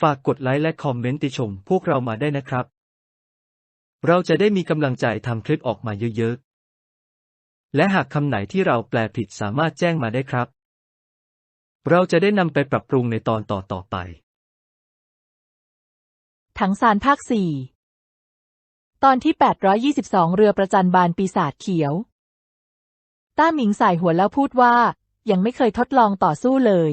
ฝากกดไลค์และคอมเมนต์ติชมพวกเรามาได้นะครับ เราจะได้มีกำลังใจทำคลิปออกมาเยอะๆ และหากคำไหนที่เราแปลผิดสามารถแจ้งมาได้ครับ เราจะได้นำไปปรับปรุงในตอนต่อๆไป ถังซานภาคสี่ตอนที่ 822 เรือประจันบานปีศาจเขียว ต้าหมิงสายหัวแล้วพูดว่า ยังไม่เคยทดลองต่อสู้เลย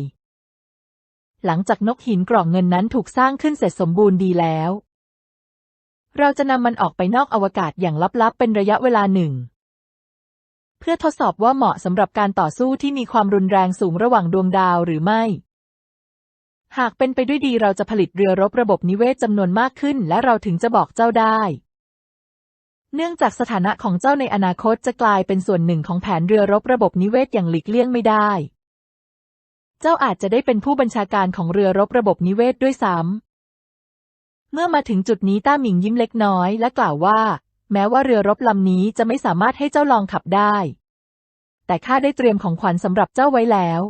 หลังจากนกหินกล่องเงินนั้นถูกสร้างขึ้นเสร็จสมบูรณ์ดีแล้ว เราจะนำมันออกไปนอกอวกาศอย่างลับๆ เป็นระยะเวลาหนึ่ง เพื่อทดสอบว่าเหมาะสำหรับการต่อสู้ที่มีความรุนแรงสูงระหว่างดวงดาวหรือไม่ หากเป็นไปด้วยดีเราจะผลิตเรือรบระบบนิเวศจำนวนมากขึ้น และเราถึงจะบอกเจ้าได้ เนื่องจากสถานะของเจ้าในอนาคตจะกลายเป็นส่วนหนึ่งของแผนเรือรบระบบนิเวศอย่างหลีกเลี่ยงไม่ได้ เจ้าอาจจะได้เป็นผู้บัญชาการของเรือรบระบบนิเวศด้วยซ้ำ เมื่อมาถึงจุดนี้ต้าหมิงยิ้มเล็กน้อยและกล่าวว่า แม้ว่าเรือรบลำนี้จะไม่สามารถให้เจ้าลองขับได้ แต่ข้าได้เตรียมของขวัญสำหรับเจ้าไว้แล้ว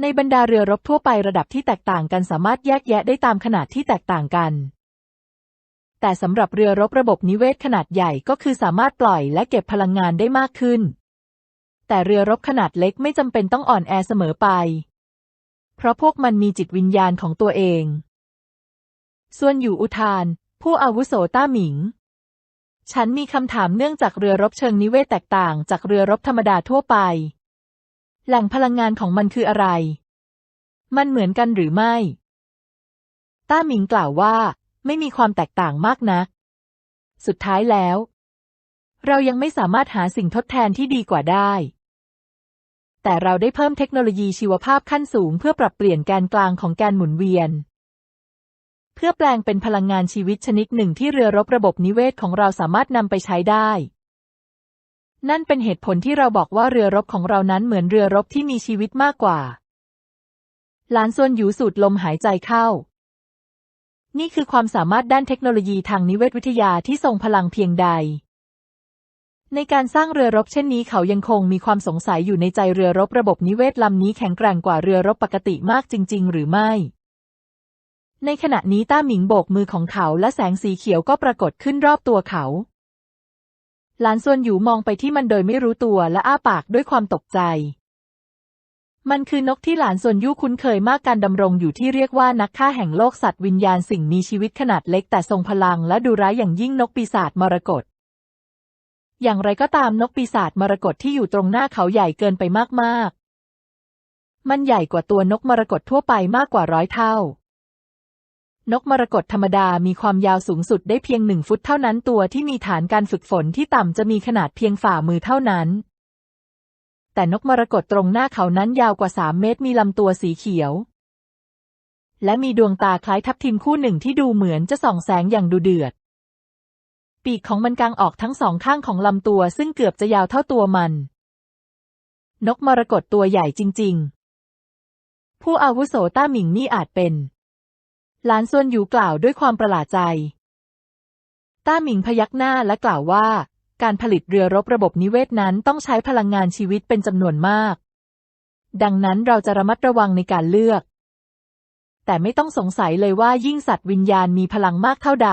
ในบรรดาเรือรบทั่วไประดับที่แตกต่างกันสามารถแยกแยะได้ตามขนาดที่แตกต่างกัน แต่สำหรับเรือรบระบบนิเวศขนาดใหญ่ก็คือสามารถปล่อยและเก็บพลังงานได้มากขึ้น แต่เรือรบขนาดเล็กไม่จำเป็นต้องอ่อนแอเสมอไป เพราะพวกมันมีจิตวิญญาณของตัวเองส่วนอยู่อุทาน ผู้อาวุโสต้าหมิง ฉันมีคำถามเนื่องจากเรือรบเชิงนิเวศแตกต่างจากเรือรบธรรมดาทั่วไป แหล่งพลังงานของมันคืออะไร มันเหมือนกันหรือไม่ ต้าหมิงกล่าวว่า ไม่มีความแตกต่างมากนัก สุดท้ายแล้ว เรายังไม่สามารถหาสิ่งทดแทนที่ดีกว่าได้ แต่เราได้เพิ่มเทคโนโลยีชีวภาพขั้นสูงเพื่อปรับเปลี่ยนแกนกลางของแกนหมุนเวียน เพื่อแปลงเป็นพลังงานชีวิตชนิดหนึ่งที่เรือรบระบบนิเวศของเราสามารถนำไปใช้ได้ นั่นเป็นเหตุผลที่เราบอกว่าเรือรบของเรานั้นเหมือนเรือรบที่มีชีวิตมากกว่า หลานส่วนหยูสูดลมหายใจเข้านี่คือความสามารถด้านเทคโนโลยีทางนิเวศวิทยาที่ทรงพลังเพียงใด ในการสร้างเรือรบเช่นนี้เขายังคงมีความสงสัยอยู่ในใจเรือรบระบบนิเวศลำนี้แข็งแกร่งกว่าเรือรบปกติมากจริง ๆ หรือไม่ ในขณะนี้ต้าหมิงโบกมือของเขาและแสงสีเขียวก็ปรากฏขึ้นรอบตัวเขา หลานส่วนหยูมองไปที่มันโดยไม่รู้ตัวและอ้าปากด้วยความตกใจ มันคือนกที่หลานส่วนยู่คุ้นเคยมากการดำรงอยู่ที่เรียกว่านักฆ่าแห่งโลกสัตว์วิญญาณสิ่งมีชีวิตขนาดเล็กแต่ทรงพลังและดูร้ายอย่างยิ่งนกปีศาจมรกต อย่างไรก็ตามนกปีศาจมรกตที่อยู่ตรงหน้าเขาใหญ่เกินไปมากๆ มันใหญ่กว่าตัวนกมรกตทั่วไปมากกว่าร้อยเท่า นกมรกตธรรมดามีความยาวสูงสุดได้เพียงหนึ่งฟุตเท่านั้นตัวที่มีฐานการฝึกฝนที่ต่ำจะมีขนาดเพียงฝ่ามือเท่านั้น แต่นกมรกตตรงหน้าเขานั้นยาวกว่าสามเมตรมีลำตัวสีเขียว และมีดวงตาคล้ายทับทิมคู่หนึ่งที่ดูเหมือนจะส่องแสงอย่างดูเดือด ปีกของมันกางออกทั้งสองข้างของลำตัวซึ่งเกือบจะยาวเท่าตัวมัน นกมรกตตัวใหญ่จริง ๆ ผู้อาวุโสต้าหมิงนี่อาจเป็น หลานส่วนอยู่กล่าวด้วยความประหลาดใจ ต้าหมิงพยักหน้าและกล่าวว่า การผลิตเรือรบระบบนิเวศนั้นต้องใช้พลังงานชีวิตเป็นจำนวนมาก ดังนั้นเราจะระมัดระวังในการเลือก แต่ไม่ต้องสงสัยเลยว่ายิ่งสัตว์วิญญาณมีพลังมากเท่าใด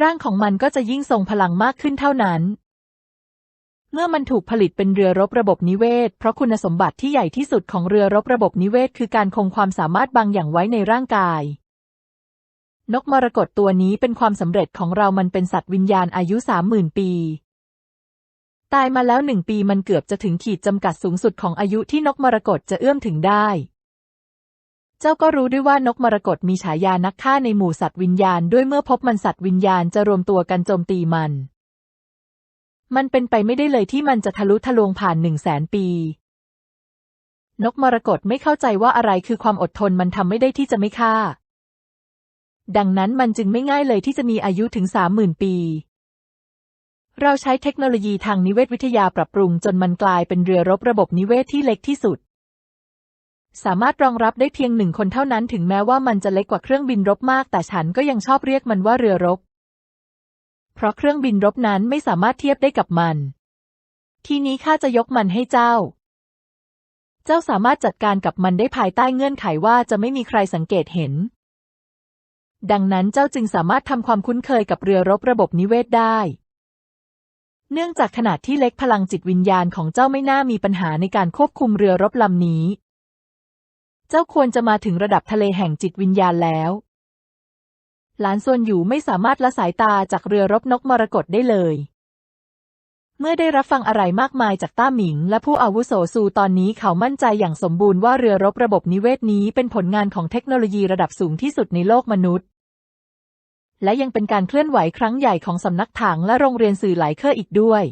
ร่างของมันก็จะยิ่งทรงพลังมากขึ้นเท่านั้น เมื่อมันถูกผลิตเป็นเรือรบระบบนิเวศ เพราะคุณสมบัติที่ใหญ่ที่สุดของเรือรบระบบนิเวศ คือการคงความสามารถบางอย่างไว้ในร่างกาย นกมรกตตัวนี้เป็นความสำเร็จของเรามันเป็นสัตว์วิญญาณอายุสามหมื่นปี ตายมาแล้วหนึ่งปีมันเกือบจะถึงขีดจำกัดสูงสุดของอายุที่นกมรกตจะเอื้อมถึงได้ เจ้าก็รู้ด้วยว่านกมรกตมีฉายานักฆ่าในหมู่สัตว์วิญญาณด้วยเมื่อพบมันสัตว์วิญญาณจะรวมตัวกันโจมตีมัน มันเป็นไปไม่ได้เลยที่มันจะทะลุทะลวงผ่านหนึ่งแสนปี นกมรกตไม่เข้าใจว่าอะไรคือความอดทนมันทำไม่ได้ที่จะไม่ฆ่า ดังนั้นมันจึงไม่ง่ายเลยที่จะมีอายุถึงสามหมื่นปีเราใช้เทคโนโลยีทางนิเวศวิทยาปรับปรุงจนมันกลายเป็นเรือรบระบบนิเวศที่เล็กที่สุด สามารถรองรับได้เพียงหนึ่งคนเท่านั้นถึงแม้ว่ามันจะเล็กกว่าเครื่องบินรบมาก แต่ฉันก็ยังชอบเรียกมันว่าเรือรบ เพราะเครื่องบินรบนั้นไม่สามารถเทียบได้กับมัน ทีนี้ข้าจะยกมันให้เจ้า เจ้าสามารถจัดการกับมันได้ภายใต้เงื่อนไขว่าจะไม่มีใครสังเกตเห็น ดังนั้นเจ้าจึงสามารถทำความคุ้นเคยกับเรือรบระบบนิเวศได้เนื่องจากขนาดที่เล็กพลังจิตวิญญาณของเจ้าไม่น่ามีปัญหาในการควบคุมเรือรบลำนี้ เจ้าควรจะมาถึงระดับทะเลแห่งจิตวิญญาณแล้วหลานส่วนอยู่ไม่สามารถละสายตาจากเรือรบนกมรกตได้เลย เมื่อได้รับฟังอะไรมากมายจากต้าหมิง และผู้อาวุโสซูตอนนี้เขามั่นใจอย่างสมบูรณ์ว่าเรือรบระบบนิเวศนี้เป็นผลงานของเทคโนโลยีระดับสูงที่สุดในโลกมนุษย์ และยังเป็นการเคลื่อนไหวครั้งใหญ่ของสำนักถังและโรงเรียนสื่อหลายเครืออีกด้วย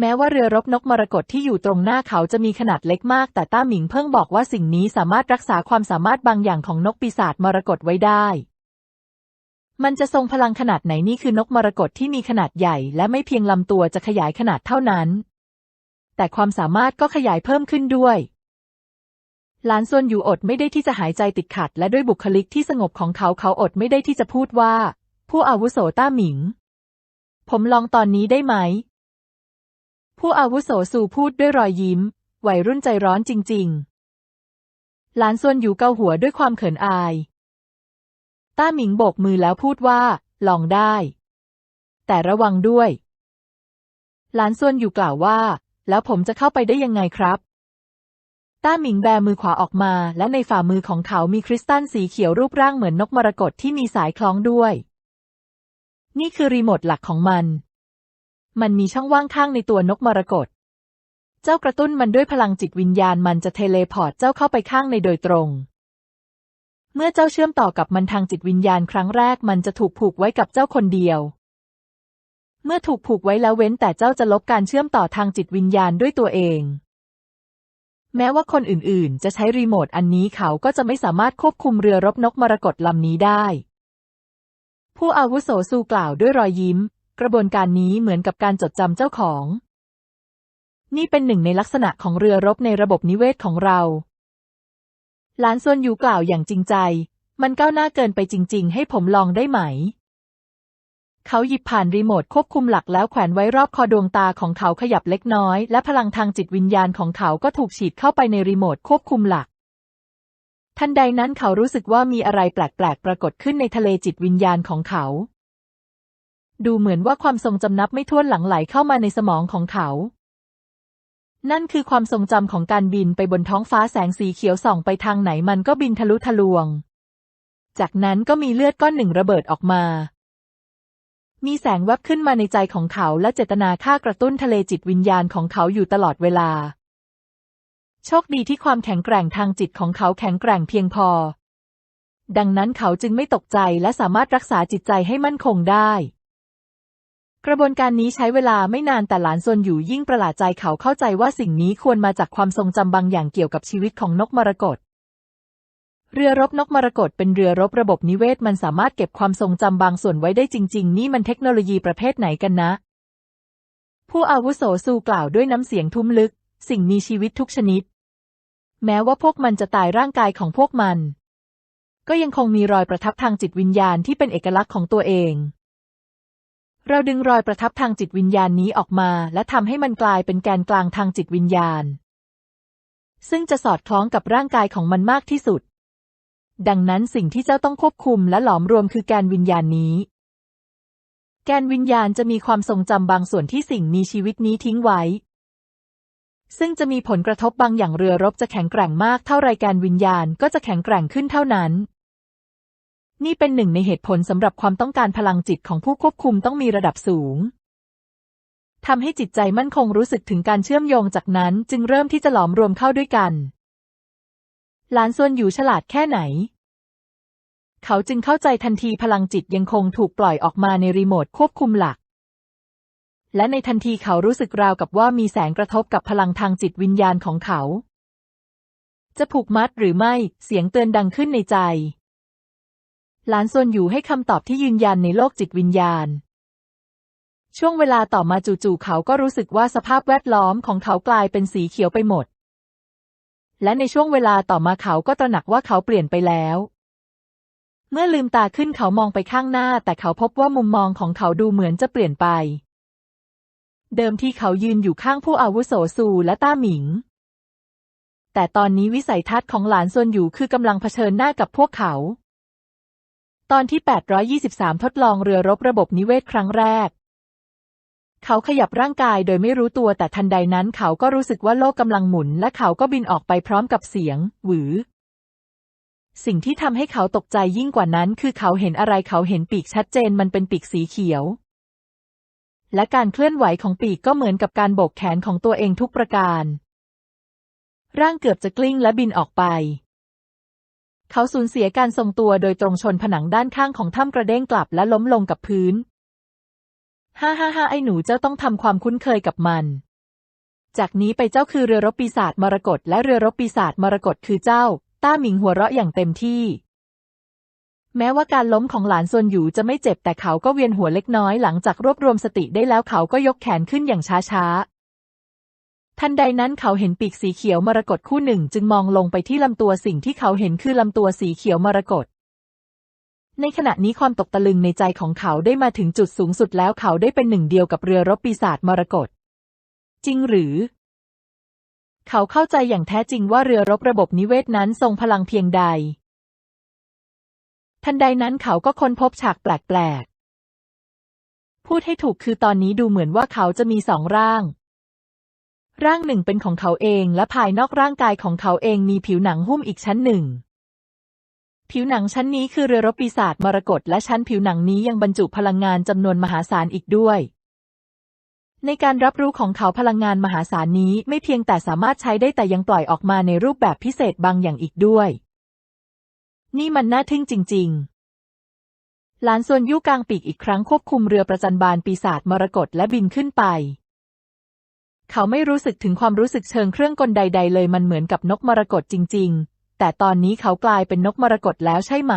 แม้ว่าเรือรบนกมรกตที่อยู่ตรงหน้าเขาจะมีขนาดเล็กมาก แต่ต้าหมิงเพิ่งบอกว่าสิ่งนี้สามารถรักษาความสามารถบางอย่างของนกปีศาจมรกตไว้ได้ มันจะทรงพลังขนาดไหนนี่คือนกมรกตที่มีขนาดใหญ่ และไม่เพียงลำตัวจะขยายขนาดเท่านั้น แต่ความสามารถก็ขยายเพิ่มขึ้นด้วยหลานส่วนอยู่อดไม่ได้ที่จะหายใจติดขัด และด้วยบุคลิกที่สงบของเขาเขาอดไม่ได้ที่จะพูดว่า ผู้อาวุโสต้าหมิง ผมลองตอนนี้ได้ไหม ผู้อาวุโสสู่พูดด้วยรอยยิ้ม วัยรุ่นใจร้อนจริง ๆ หลานส่วนอยู่เกาหัวด้วยความเขินอาย ต้าหมิงโบกมือแล้วพูดว่า ลองได้ แต่ระวังด้วย หลานส่วนอยู่กล่าวว่า แล้วผมจะเข้าไปได้ยังไงครับ ต้าหมิงแบมือขวาออกมา และในฝ่ามือของเขามีคริสตัลสีเขียวรูปร่างเหมือนนกมรกตที่มีสายคล้องด้วย นี่คือรีโมทหลักของมัน มันมีช่องว่างข้างในตัวนกมรกต เจ้ากระตุ้นมันด้วยพลังจิตวิญญาณมันจะเทเลพอร์ตเจ้าเข้าไปข้างในโดยตรง เมื่อเจ้าเชื่อมต่อกับมันทางจิตวิญญาณครั้งแรกมันจะถูกผูกไว้กับเจ้าคนเดียว เมื่อถูกผูกไว้แล้วเว้นแต่เจ้าจะลบการเชื่อมต่อทางจิตวิญญาณด้วยตัวเอง แม้ว่าคนอื่นๆ จะใช้รีโมทอันนี้เขาก็จะไม่สามารถควบคุมเรือรบนกมรกตลำนี้ได้ผู้อาวุโสซูกล่าวด้วยรอยยิ้ม กระบวนการนี้เหมือนกับการจดจำเจ้าของ นี่เป็นหนึ่งในลักษณะของเรือรบในระบบนิเวศของเรา หลานซวนอยู่กล่าวอย่างจริงใจ มันก้าวหน้าเกินไปจริง ๆ ให้ผมลองได้ไหม เขาหยิบผ่านรีโมทควบคุมหลักแล้วแขวนไว้รอบคอดวงตาของเขาขยับเล็กน้อย และพลังทางจิตวิญญาณของเขาก็ถูกฉีดเข้าไปในรีโมทควบคุมหลักทันใดนั้นเขารู้สึกว่ามีอะไรแปลกๆ ปรากฏขึ้นในทะเลจิตวิญญาณของเขา ดูเหมือนว่าความทรงจำนับไม่ถ้วนหลังไหลเข้ามาในสมองของเขา นั่นคือความทรงจำของการบินไปบนท้องฟ้าแสงสีเขียวส่องไปทางไหนมันก็บินทะลุทะลวง จากนั้นก็มีเลือดก้อนหนึ่งระเบิดออกมา มีแสงแวบขึ้นมาในใจของเขาและเจตนาฆ่ากระตุ้นทะเลจิตวิญญาณของเขาอยู่ตลอดเวลา โชคดีที่ความแข็งแกร่งทางจิตของเขาแข็งแกร่งเพียงพอดังนั้นเขาจึงไม่ตกใจและสามารถรักษาจิตใจให้มั่นคงได้ กระบวนการนี้ใช้เวลาไม่นานแต่หลานซนอยู่ยิ่งประหลาดใจเขาเข้าใจว่าสิ่งนี้ควรมาจากความทรงจำบางอย่างเกี่ยวกับชีวิตของนกมรกตเรือรบนกมรกตเป็นเรือรบระบบนิเวศมันสามารถเก็บความทรงจำบางส่วนไว้ได้จริง ๆ นี่มันเทคโนโลยีประเภทไหนกันนะ ผู้อาวุโสซูกล่าวด้วยน้ำเสียงทุ้มลึก สิ่งมีชีวิตทุกชนิด แม้ว่าพวกมันจะตายร่างกายของพวกมัน ก็ยังคงมีรอยประทับทางจิตวิญญาณที่เป็นเอกลักษณ์ของตัวเอง เราดึงรอยประทับทางจิตวิญญาณนี้ออกมา และทำให้มันกลายเป็นแกนกลางทางจิตวิญญาณ ซึ่งจะสอดคล้องกับร่างกายของมันมากที่สุด ดังนั้นสิ่งที่เจ้าต้องควบคุมและหลอมรวมคือแกนวิญญาณนี้ แกนวิญญาณจะมีความทรงจำบางส่วนที่สิ่งมีชีวิตนี้ทิ้งไว้ ซึ่งจะมีผลกระทบบางอย่างเรือรบจะแข็งแกร่งมากเท่าไรแกนวิญญาณก็จะแข็งแกร่งขึ้นเท่านั้น นี่เป็นหนึ่งในเหตุผลสำหรับความต้องการพลังจิตของผู้ควบคุมต้องมีระดับสูงทำให้จิตใจมั่นคงรู้สึกถึงการเชื่อมโยงจากนั้นจึงเริ่มที่จะหลอมรวมเข้าด้วยกัน หลานส่วนอยู่ฉลาดแค่ไหน เขาจึงเข้าใจทันทีพลังจิตยังคงถูกปล่อยออกมาในรีโมทควบคุมหลัก และในทันทีเขารู้สึกราวกับว่ามีแสงกระทบกับพลังทางจิตวิญญาณของเขา จะผูกมัดหรือไม่เสียงเตือนดังขึ้นในใจ หลานส่วนอยู่ให้คำตอบที่ยืนยันในโลกจิตวิญญาณ ช่วงเวลาต่อมาจู่ๆเขาก็รู้สึกว่าสภาพแวดล้อมของเขากลายเป็นสีเขียวไปหมด และในช่วงเวลาต่อมาเขาก็ตระหนักว่าเขาเปลี่ยนไปแล้ว เมื่อลืมตาขึ้นเขามองไปข้างหน้า แต่เขาพบว่ามุมมองของเขาดูเหมือนจะเปลี่ยนไป เดิมที่เขายืนอยู่ข้างผู้อาวุโสซูและต้าหมิง แต่ตอนนี้วิสัยทัศน์ของหลานซวนอยู่คือกำลังเผชิญหน้ากับพวกเขา ตอนที่ 823 ทดลองเรือรบระบบนิเวศครั้งแรก เขาขยับร่างกายโดยไม่รู้ตัวแต่ทันใดนั้นเขาก็รู้สึกว่าโลกกำลังหมุน และเขาก็บินออกไปพร้อมกับเสียง หวือ สิ่งที่ทำให้เขาตกใจยิ่งกว่านั้น คือเขาเห็นอะไรเขาเห็นปีกชัดเจนมันเป็นปีกสีเขียว และการเคลื่อนไหวของปีกก็เหมือนกับการโบกแขนของตัวเองทุกประการ ร่างเกือบจะกลิ้งและบินออกไป เขาสูญเสียการทรงตัวโดยตรงชนผนังด้านข้างของถ้ำกระเด้งกลับและล้มลงกับพื้น ฮ่าฮ่าฮ่าไอ้หนูเจ้าต้องทำความคุ้นเคยกับมัน จากนี้ไปเจ้าคือเรือรบปีศาจมรกตและเรือรบปีศาจมรกตคือเจ้า ต้าหมิงหัวเราะอย่างเต็มที่ แม้ว่าการล้มของหลานซวนหยูจะไม่เจ็บแต่เขาก็เวียนหัวเล็กน้อยหลังจากรวบรวมสติได้แล้วเขาก็ยกแขนขึ้นอย่างช้าๆ ทันใดนั้นเขาเห็นปีกสีเขียวมรกตคู่หนึ่ง จึงมองลงไปที่ลำตัวสิ่งที่เขาเห็นคือลำตัวสีเขียวมรกตในขณะนี้ความตกตะลึงในใจของเขาได้มาถึงจุดสูงสุดแล้วเขาได้เป็นหนึ่งเดียวกับเรือรบปีศาจมรกตจริงหรือ เขาเข้าใจอย่างแท้จริงว่าเรือรบระบบนิเวศนั้นทรงพลังเพียงใด ทันใดนั้นเขาก็ค้นพบฉากแปลกๆ พูดให้ถูกคือตอนนี้ดูเหมือนว่าเขาจะมีสองร่าง ร่างหนึ่งเป็นของเขาเองและภายนอกร่างกายของเขาเองมีผิวหนังหุ้มอีกชั้นหนึ่ง ผิวหนังชั้นนี้คือเรือรบปีศาจมรกตและชั้นผิวหนังนี้ยังบรรจุพลังงานจำนวนมหาศาลอีกด้วย ในการรับรู้ของเขาพลังงานมหาศาลนี้ไม่เพียงแต่สามารถใช้ได้แต่ยังปล่อยออกมาในรูปแบบพิเศษบางอย่างอีกด้วย นี่มันน่าทึ่งจริง ๆหลานส่วนยู่กลางปีกอีกครั้งควบคุมเรือประจันบานปีศาจมรกตและบินขึ้นไป เขาไม่รู้สึกถึงความรู้สึกเชิงเครื่องกลใด ๆ เลยมันเหมือนกับนกมรกตจริง ๆ แต่ตอนนี้เขากลายเป็นนกมรกตแล้วใช่ไหม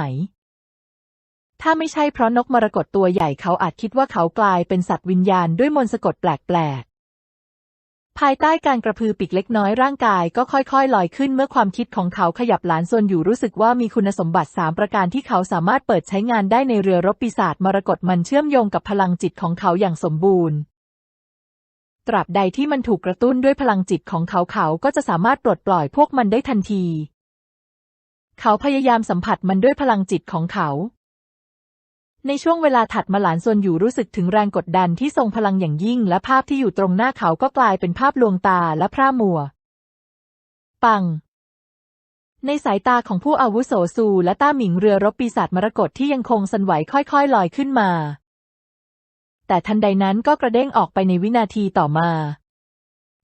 ถ้าไม่ใช่เพราะนกมรกตตัวใหญ่เขาอาจคิดว่าเขากลายเป็นสัตว์วิญญาณด้วยมนต์สะกดแปลกๆ ภายใต้การกระพือปีกเล็กน้อยร่างกายก็ค่อยๆ ลอยขึ้นเมื่อความคิดของเขาขยับหลานส่วนอยู่รู้สึกว่ามีคุณสมบัติสามประการที่เขาสามารถเปิดใช้งานได้ในเรือรบปีศาจมรกตมันเชื่อมโยงกับพลังจิตของเขาอย่างสมบูรณ์ ตราบใดที่มันถูกกระตุ้นด้วยพลังจิตของเขาเขาก็จะสามารถปลดปล่อยพวกมันได้ทันที เขาพยายามสัมผัสมันด้วยพลังจิตของเขา ในช่วงเวลาถัดมาหลานซวนอยู่รู้สึกถึงแรงกดดันที่ทรงพลังอย่างยิ่ง และภาพที่อยู่ตรงหน้าเขาก็กลายเป็นภาพลวงตาและพร่ามัว ปัง ในสายตาของผู้อาวุโสซูและต้าหมิงเรือรบปีศาจมรกตที่ยังคงสั่นไหวค่อยๆ ลอยขึ้นมา แต่ทันใดนั้นก็กระเด้งออกไปในวินาทีต่อมา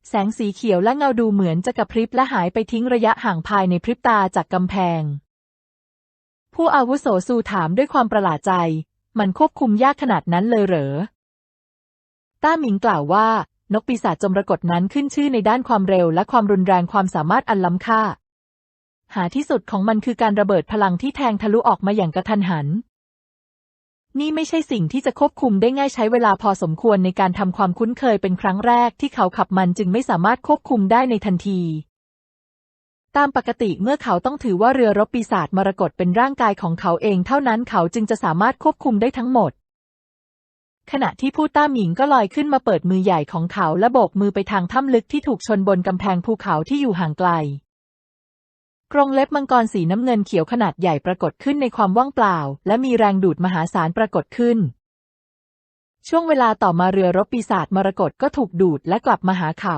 แสงสีเขียวและเงาดูเหมือนจะกระพริบและหายไปทิ้งระยะห่างภายในพริบตาจากกำแพง ผู้อาวุโสซูถามด้วยความประหลาดใจ มันควบคุมยากขนาดนั้นเลยเหรอ ต้าหมิงกล่าวว่า นกปีศาจจมรกตนั้นขึ้นชื่อในด้านความเร็วและความรุนแรงความสามารถอันล้ำค่า หาที่สุดของมันคือการระเบิดพลังที่แทงทะลุออกมาอย่างกระทันหัน นี่ไม่ใช่สิ่งที่จะควบคุมได้ง่ายใช้เวลาพอสมควรในการทำความคุ้นเคยเป็นครั้งแรกที่เขาขับมันจึงไม่สามารถควบคุมได้ในทันที ตามปกติเมื่อเขาต้องถือว่าเรือรบปีศาจมรกตเป็นร่างกายของเขาเอง เท่านั้นเขาจึงจะสามารถควบคุมได้ทั้งหมด ขณะที่ผู้ต้าหมิงก็ลอยขึ้นมาเปิดมือใหญ่ของเขาและโบกมือไปทางถ้ำลึกที่ถูกชนบนกำแพงภูเขาที่อยู่ห่างไกล กรงเล็บมังกรสีน้ำเงินเขียวขนาดใหญ่ปรากฏขึ้นในความว่างเปล่า และมีแรงดูดมหาศาลปรากฏขึ้น ช่วงเวลาต่อมาเรือรบปีศาจมรกตก็ถูกดูดและกลับมาหาเขา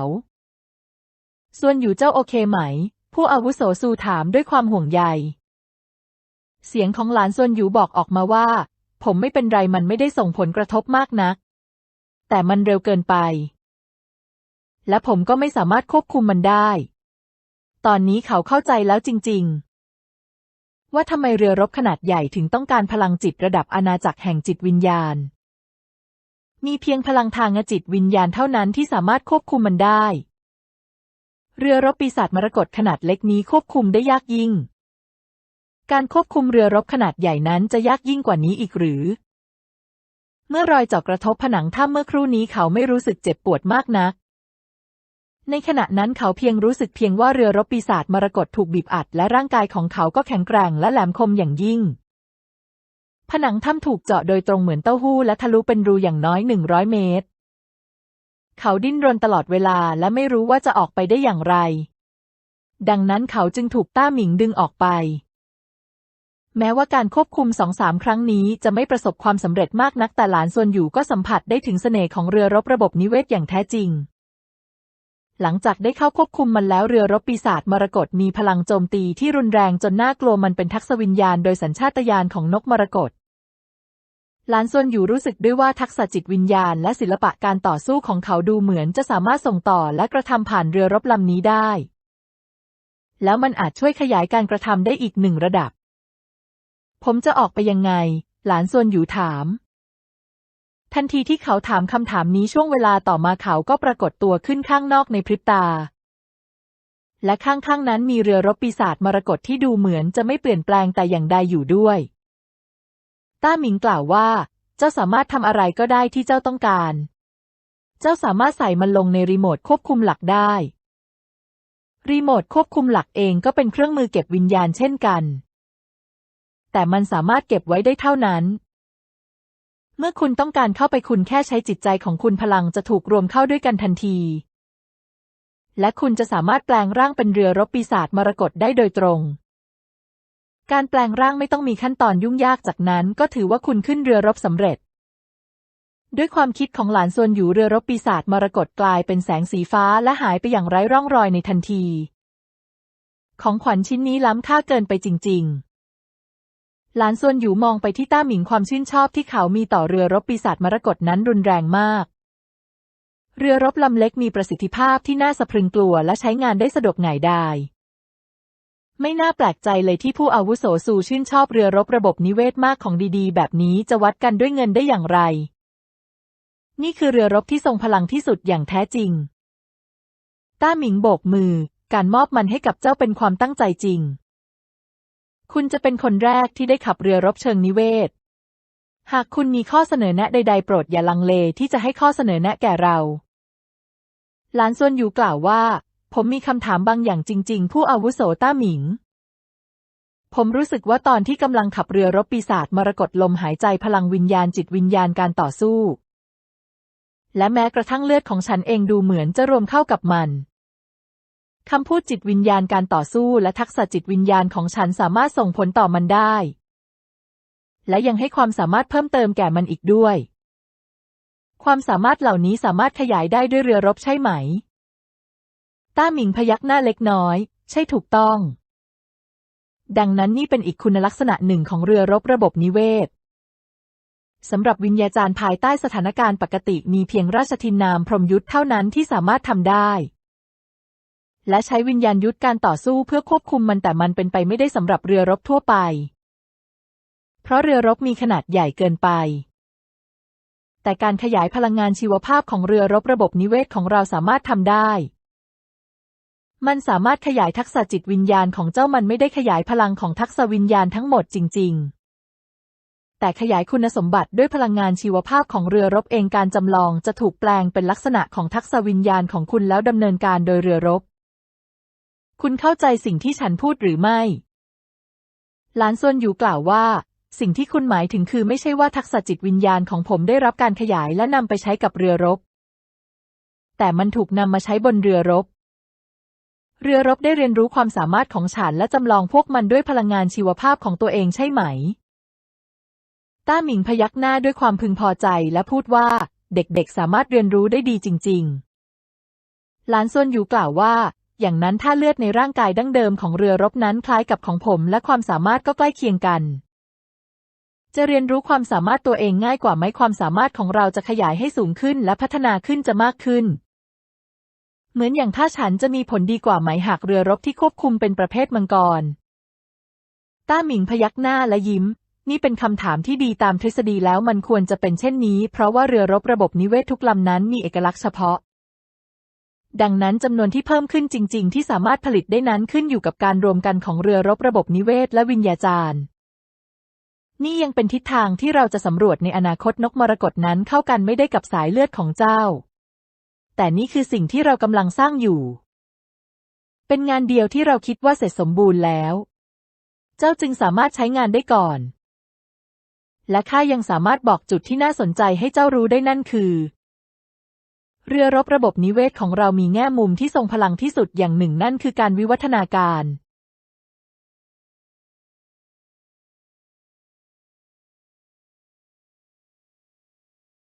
ส่วนอยู่เจ้าโอเคไหม ผู้อาวุโสซูถามด้วยความห่วงใย เสียงของหลานส่วนอยู่บอกออกมาว่า ผมไม่เป็นไรมันไม่ได้ส่งผลกระทบมากนัก แต่มันเร็วเกินไป และผมก็ไม่สามารถควบคุมมันได้ ตอนนี้เขาเข้าใจแล้วจริง ๆ ว่าทำไมเรือรบขนาดใหญ่ถึงต้องการพลังจิตระดับอาณาจักรแห่งจิตวิญญาณ มีเพียงพลังทางจิตวิญญาณเท่านั้นที่สามารถควบคุมมันได้ เรือรบปีศาจมรกตขนาดเล็กนี้ควบคุมได้ยากยิ่ง การควบคุมเรือรบขนาดใหญ่นั้นจะยากยิ่งกว่านี้อีกหรือ เมื่อรอยเจาะกระทบผนังถ้ำเมื่อครู่นี้เขาไม่รู้สึกเจ็บปวดมากนัก ในขณะนั้นเขาเพียงรู้สึกเพียงว่าเรือรบปีศาจมรกตถูกบีบอัด และร่างกายของเขาก็แข็งแกร่งและแหลมคมอย่างยิ่ง ผนังถ้ำถูกเจาะโดยตรงเหมือนเต้าหู้และทะลุเป็นรูอย่างน้อยหนึ่งร้อยเมตร เขาดิ้นรนตลอดเวลาและไม่รู้ว่าจะออกไปได้อย่างไร ดังนั้นเขาจึงถูกต้าหมิงดึงออกไป แม้ว่าการควบคุมสองสามครั้งนี้จะไม่ประสบความสำเร็จมากนักแต่หลานส่วนอยู่ก็สัมผัสได้ถึงเสน่ห์ของเรือรบระบบนิเวศอย่างแท้จริง หลังจากได้เข้าควบคุมมันแล้วเรือรบปีศาจมรกตมีพลังโจมตีที่รุนแรงจนน่ากลัวมันเป็นทักษวิญญาณโดยสัญชาตญาณของนกมรกตหลานส่วนอยู่รู้สึกด้วยว่าทักษะจิตวิญญาณและศิลปะการต่อสู้ของเขาดูเหมือนจะสามารถส่งต่อและกระทำผ่านเรือรบลำนี้ได้ แล้วมันอาจช่วยขยายการกระทำได้อีกหนึ่งระดับ ผมจะออกไปยังไง หลานส่วนอยู่ถาม ทันทีที่เขาถามคำถามนี้ช่วงเวลาต่อมาเขาก็ปรากฏตัวขึ้นข้างนอกในพริบตา และข้างๆนั้นมีเรือรบปีศาจมรกตที่ดูเหมือนจะไม่เปลี่ยนแปลงแต่อย่างใดอยู่ด้วย ต้าหมิงกล่าวว่า เจ้าสามารถทำอะไรก็ได้ที่เจ้าต้องการ เจ้าสามารถใส่มันลงในรีโมทควบคุมหลักได้ รีโมทควบคุมหลักเองก็เป็นเครื่องมือเก็บวิญญาณเช่นกัน แต่มันสามารถเก็บไว้ได้เท่านั้น เมื่อคุณต้องการเข้าไปคุณแค่ใช้จิตใจของคุณพลังจะถูกรวมเข้าด้วยกันทันที และคุณจะสามารถแปลงร่างเป็นเรือรบปีศาจมรกตได้โดยตรง การแปลงร่างไม่ต้องมีขั้นตอนยุ่งยากจากนั้น ก็ถือว่าคุณขึ้นเรือรบสำเร็จ ด้วยความคิดของหลานส่วนอยู่เรือรบปีศาจมรกตกลายเป็นแสงสีฟ้าและหายไปอย่างไร้ร่องรอยในทันที ของขวัญชิ้นนี้ล้ำค่าเกินไปจริง ๆ หลานส่วนอยู่มองไปที่ต้าหมิงความชื่นชอบที่เขามีต่อเรือรบปีศาจมรกตนั้นรุนแรงมาก เรือรบลำเล็กมีประสิทธิภาพที่น่าสะพรึงกลัวและใช้งานได้สะดวกง่ายดายไม่น่าแปลกใจเลยที่ผู้อาวุโสสูชื่นชอบเรือรบระบบนิเวศมากของดีๆ แบบนี้จะวัดกันด้วยเงินได้อย่างไร นี่คือเรือรบที่ทรงพลังที่สุดอย่างแท้จริง ต้าหมิงโบกมือ การมอบมันให้กับเจ้าเป็นความตั้งใจจริง คุณจะเป็นคนแรกที่ได้ขับเรือรบเชิงนิเวศ หากคุณมีข้อเสนอแนะใด ๆ โปรดอย่าลังเลที่จะให้ข้อเสนอแนะแก่เรา หลานส่วนอยู่กล่าวว่า ผมมีคำถามบางอย่างจริง ๆ ผู้อาวุโสต้าหมิง ผมรู้สึกว่าตอนที่กำลังขับเรือรบปีศาจมรกตลมหายใจพลังวิญญาณจิตวิญญาณการต่อสู้ และแม้กระทั่งเลือดของฉันเองดูเหมือนจะรวมเข้ากับมัน คำพูดจิตวิญญาณการต่อสู้และทักษะจิตวิญญาณของฉันสามารถส่งผลต่อมันได้ และยังให้ความสามารถเพิ่มเติมแก่มันอีกด้วย ความสามารถเหล่านี้สามารถขยายได้ด้วยเรือรบใช่ไหม ต้าหมิงพยักหน้าเล็กน้อย ใช่ถูกต้อง ดังนั้นนี่เป็นอีกคุณลักษณะหนึ่งของเรือรบระบบนิเวศสำหรับวิญญาจารย์ภายใต้สถานการณ์ปกติมีเพียงราชทินนามพรมยุทธเท่านั้นที่สามารถทำได้ และใช้วิญญาณยุทธการต่อสู้เพื่อควบคุมมันแต่มันเป็นไปไม่ได้สำหรับเรือรบทั่วไป เพราะเรือรบมีขนาดใหญ่เกินไป แต่การขยายพลังงานชีวภาพของเรือรบระบบนิเวศของเราสามารถทำได้ มันสามารถขยายทักษะจิตวิญญาณของเจ้ามันไม่ได้ขยายพลังของทักษะวิญญาณทั้งหมดจริง ๆแต่ขยายคุณสมบัติด้วยพลังงานชีวภาพของเรือรบเองการจำลองจะถูกแปลงเป็นลักษณะของทักษะวิญญาณของคุณแล้วดำเนินการโดยเรือรบ คุณเข้าใจสิ่งที่ฉันพูดหรือไม่ หลานส่วนอยู่กล่าวว่า สิ่งที่คุณหมายถึงคือไม่ใช่ว่าทักษะจิตวิญญาณของผมได้รับการขยายและนำไปใช้กับเรือรบ แต่มันถูกนำมาใช้บนเรือรบ เรือรบได้เรียนรู้ความสามารถของฉันและจำลองพวกมันด้วยพลังงานชีวภาพของตัวเองใช่ไหม ต้าหมิงพยักหน้าด้วยความพึงพอใจและพูดว่า เด็กๆสามารถเรียนรู้ได้ดีจริง ๆ หลานส่วนอยู่กล่าวว่า อย่างนั้นถ้าเลือดในร่างกายดั้งเดิมของเรือรบนั้นคล้ายกับของผม และความสามารถก็ใกล้เคียงกัน จะเรียนรู้ความสามารถตัวเองง่ายกว่าไหมความสามารถของเราจะขยายให้สูงขึ้นและพัฒนาขึ้นจะมากขึ้น เหมือนอย่างถ้าฉันจะมีผลดีกว่าไหมหากเรือรบที่ควบคุมเป็นประเภทมังกร ต้าหมิงพยักหน้าและยิ้ม นี่เป็นคำถามที่ดีตามทฤษฎีแล้วมันควรจะเป็นเช่นนี้ เพราะว่าเรือรบระบบนิเวศทุกลำนั้นมีเอกลักษณ์เฉพาะ ดังนั้นจำนวนที่เพิ่มขึ้นจริง ๆ ที่สามารถผลิตได้นั้นขึ้นอยู่กับการรวมกันของเรือรบระบบนิเวศและวิญญาจารย์ นี่ยังเป็นทิศทางที่เราจะสำรวจในอนาคตนกมรกตนั้นเข้ากันไม่ได้กับสายเลือดของเจ้า แต่นี่คือสิ่งที่เรากำลังสร้างอยู่ เป็นงานเดียวที่เราคิดว่าเสร็จสมบูรณ์แล้ว เจ้าจึงสามารถใช้งานได้ก่อน และข้ายังสามารถบอกจุดที่น่าสนใจให้เจ้ารู้ได้นั่นคือ เรือรบระบบนิเวศของเรามีแง่มุมที่ทรงพลังที่สุดอย่างหนึ่งนั่นคือการวิวัฒนาการ